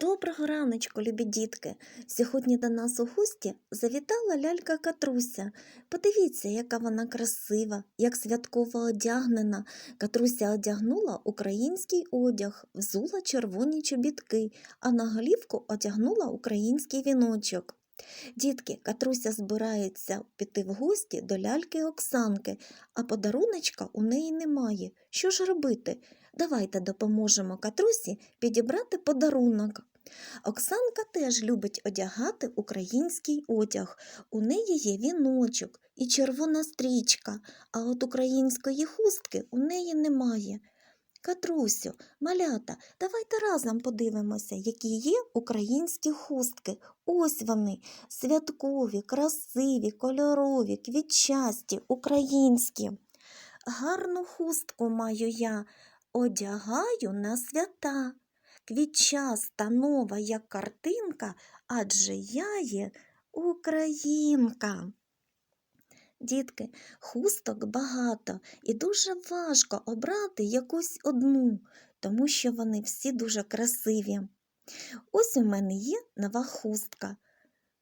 Доброго раночку, любі дітки! Сьогодні до нас у гості завітала лялька Катруся. Подивіться, яка вона красива, як святково одягнена. Катруся одягнула український одяг, взула червоні чобітки, а на голівку одягнула український віночок. Дітки, Катруся збирається піти в гості до ляльки Оксанки, а подаруночка у неї немає. Що ж робити? Давайте допоможемо Катрусі підібрати подарунок. Оксанка теж любить одягати український одяг. У неї є віночок і червона стрічка, а от української хустки у неї немає. Катрусю, малята, давайте разом подивимося, які є українські хустки. Ось вони святкові, красиві, кольорові, квітчасті, українські. Гарну хустку маю я, одягаю на свята. Квітчаста нова, як картинка, адже я є українка. Дітки, хусток багато і дуже важко обрати якусь одну, тому що вони всі дуже красиві. Ось у мене є нова хустка.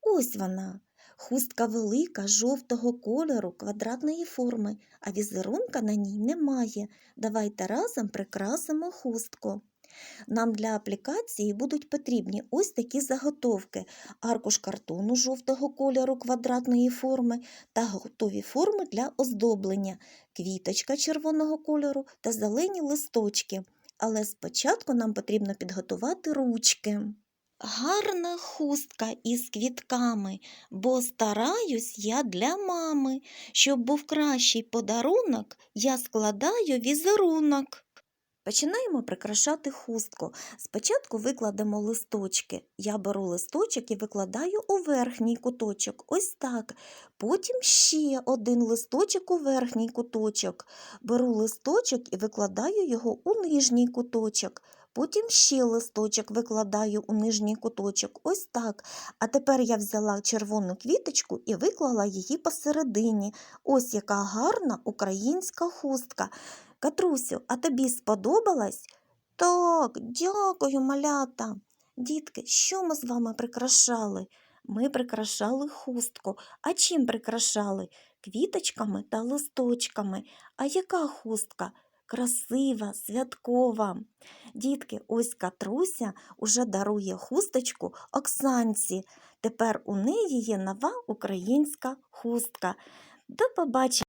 Ось вона. Хустка велика, жовтого кольору, квадратної форми, а візерунка на ній немає. Давайте разом прикрасимо хустку. Нам для аплікації будуть потрібні ось такі заготовки: аркуш картону жовтого кольору квадратної форми та готові форми для оздоблення, квіточка червоного кольору та зелені листочки. Але спочатку нам потрібно підготувати ручки. Гарна хустка із квітками, бо стараюсь я для мами. Щоб був кращий подарунок, я складаю візерунок. Починаємо прикрашати хустку. Спочатку викладемо листочки. Я беру листочок і викладаю у верхній куточок. Ось так. Потім ще один листочок у верхній куточок. Беру листочок і викладаю його у нижній куточок. Потім ще листочок викладаю у нижній куточок. Ось так. А тепер я взяла червону квіточку і виклала її посередині. Ось яка гарна українська хустка. Катрусю, а тобі сподобалось? Так, дякую, малята. Дітки, що ми з вами прикрашали? Ми прикрашали хустку. А чим прикрашали? Квіточками та листочками. А яка хустка? Красива, святкова. Дітки, ось Катруся уже дарує хусточку Оксанці. Тепер у неї є нова українська хустка. До побачення!